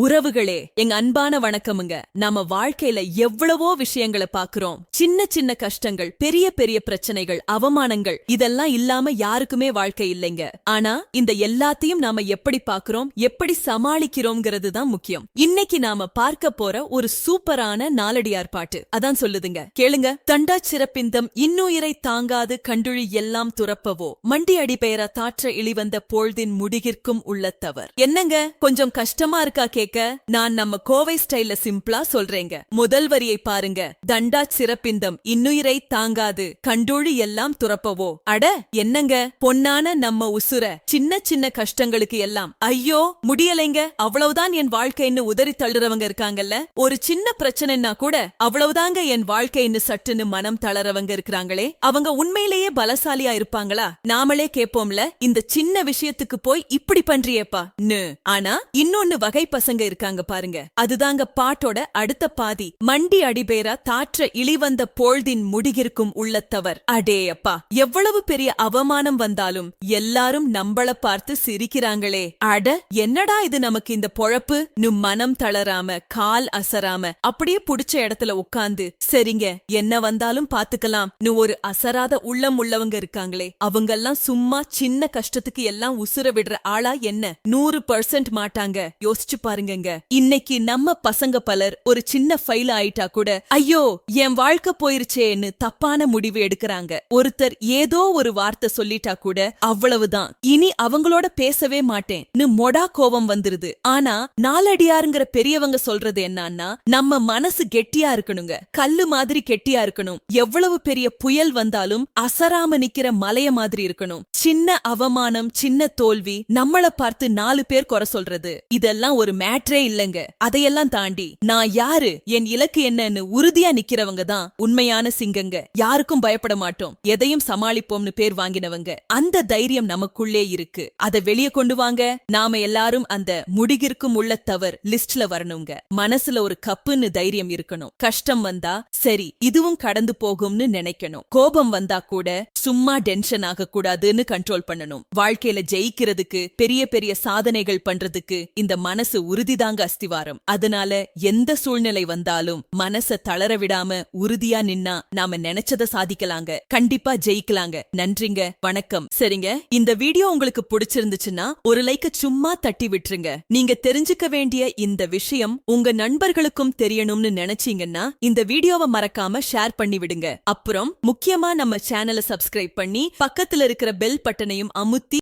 உறவுகளே எங்க அன்பான வணக்கமுங்க. நாம வாழ்க்கையில எவ்வளவோ விஷயங்களை பாக்குறோம். சின்ன சின்ன கஷ்டங்கள் பெரிய பெரிய பிரச்சனைகள் அவமானங்கள் இதெல்லாம் இல்லாம யாருக்குமே வாழ்க்கை இல்லைங்க. ஆனா இந்த எல்லாத்தையும் நாம எப்படி பாக்குறோம் எப்படி சமாளிக்கிறோம்ங்கிறது தான் முக்கியம். இன்னைக்கு நாம பார்க்க போற ஒரு சூப்பரான நாலடியார் பாட்டு. அதான் சொல்லுதுங்க. கேளுங்க. தண்டா சிறப்பிந்தம் இன்னுயிரை தாங்காது கண்டுழி எல்லாம் துறப்பவோ. மண்டி அடி பெயரா தாற்ற இழிவந்த பொழுதின் முடிகிற்கும் உள்ளத்தவர். என்னங்க? கொஞ்சம் கஷ்டமா இருக்கா கேட்க நான் நம்ம கோவை ஸ்டைல சிம்பிளா சொல்றேங்க. முதல் வரியை பாருங்க. தண்டா சிறப்பிந்தம். இன்னுயிரை தாங்காது. கண்டுழி எல்லாம் துறப்பவோ. அட என்னங்க? பொன்னான நம்ம உசுர. சின்ன சின்ன கஷ்டங்களுக்கு எல்லாம். ஐயோ முடியலைங்க. அவ்வளவுதான் என் வாழ்க்கைன்னு உதறி தள்ளுறவங்க இருக்காங்கல்ல? ஒரு சின்ன பிரச்சனைனா கூட அவ்வளவுதாங்க என் வாழ்க்கைன்னு சட்டுன்னு மனம் தளரவங்க இருக்கிறாங்களே? அவங்க உண்மையிலேயே பலசாலியா இருப்பாங்களா? நாமளே கேப்போம்ல? இந்த சின்ன விஷயத்துக்கு போய் இப்படி பண்றியேப்பா. ஆனா இன்னொன்னு வகை பசங்க இருக்காங்க பாருங்க. அதுதாங்க பாட்டோட அடுத்த பாதி. மண்டி அடிபேரா தாற்ற இழிவந்த பொழுதின் முடிகிற்கும் உள்ளத்தவர். அடே அப்பா எவ்வளவு பெரிய அவமானம் வந்தாலும் எல்லாரும் நம்மள பார்த்து சிரிக்கிறாங்களே. அட என்னடா இது நமக்கு இந்த பொழப்பு? நு மனம் தளராம கால் அசராம அப்படியே புடிச்ச இடத்துல உட்கார்ந்து சரிங்க என்ன வந்தாலும் பாத்துக்கலாம். நு ஒரு அசராத உள்ளம் உள்ளவங்க இருக்காங்களே. அவங்கெல்லாம் சும்மா சின்ன கஷ்டத்துக்கு எல்லாம் உசுர விடுற ஆளா என்ன? நூறு பர்சன்ட் மாட்டாங்க. யோசிச்சு பாருங்க. பாருங்கங்க இன்னைக்கு நம்ம பசங்க பலர் ஒரு சின்ன ஃபைல் ஆயிட்டா கூட ஐயோ என் வாழ்க்கை போயிருச்சேன்னு தப்பான முடிவு எடுக்கறாங்க. ஒருத்தர் ஏதோ ஒரு வார்த்தை சொல்லிட்டா கூட அவ்வளவுதான். இனி அவங்களோட பேசவே மாட்டேன் மொடா கோபம் வந்துருது. ஆனா நாலடியாருங்கிற பெரியவங்க சொல்றது என்னன்னா நம்ம மனசு கெட்டியா இருக்கணுங்க. கல்லு மாதிரி கெட்டியா இருக்கணும். எவ்வளவு பெரிய புயல் வந்தாலும் அசராம நிக்கிற மலைய மாதிரி இருக்கணும். சின்ன அவமானம் சின்ன தோல்வி நம்மள பார்த்து நாலு பேர் குறை சொல்றது. இதெல்லாம் ஒரு மேட்ரே இல்லைங்க. அதையெல்லாம் தாண்டி நான் யாரு என் இலக்கு என்னன்னு உறுதியா நிக்கிறவங்க தான் உண்மையான சிங்கங்க. யாருக்கும் பயப்பட மாட்டோம். எதையும் சமாளிப்போம்னு பேர் வாங்கினவங்க. அந்த தைரியம் நமக்குள்ளே இருக்கு. அதை வெளிய கொண்டு வாங்க. நாம எல்லாரும் அந்த முடிகிற்கும் உள்ள தவர் லிஸ்ட்ல வரணுங்க. மனசுல ஒரு கப்புன்னு தைரியம் இருக்கணும். கஷ்டம் வந்தா சரி இதுவும் கடந்து போகும்னு நினைக்கணும். கோபம் வந்தா கூட சும்மா டென்ஷன் ஆக கூடாதுன்னு கண்ட்ரோல் பண்ணணும். வாழ்க்கையில ஜெயிக்கிறதுக்கு பெரிய பெரிய சாதனைகள் பண்றதுக்கு இந்த மனசு உறுதிதாங்க அஸ்திவாரம். அதனால எந்த சூழ்நிலை வந்தாலும் மனச தளர விடாம உறுதியா நின்னா நாம நினைச்சத சாதிக்கலாங்க. கண்டிப்பா ஜெயிக்கலாங்க. நன்றிங்க. வணக்கம். சரிங்க. இந்த வீடியோ உங்களுக்கு பிடிச்சிருந்துச்சுன்னா ஒரு லைக்க சும்மா தட்டி விட்டுருங்க. நீங்க தெரிஞ்சுக்க வேண்டிய இந்த விஷயம் உங்க நண்பர்களுக்கும் தெரியணும்னு நினைச்சீங்கன்னா இந்த வீடியோவை மறக்காம ஷேர் பண்ணி விடுங்க. அப்புறம் முக்கியமா நம்ம சேனலை சப்ஸ்கிரைப் பண்ணி பக்கத்துல இருக்கிற பெல் பட்டனையும் அமுத்தி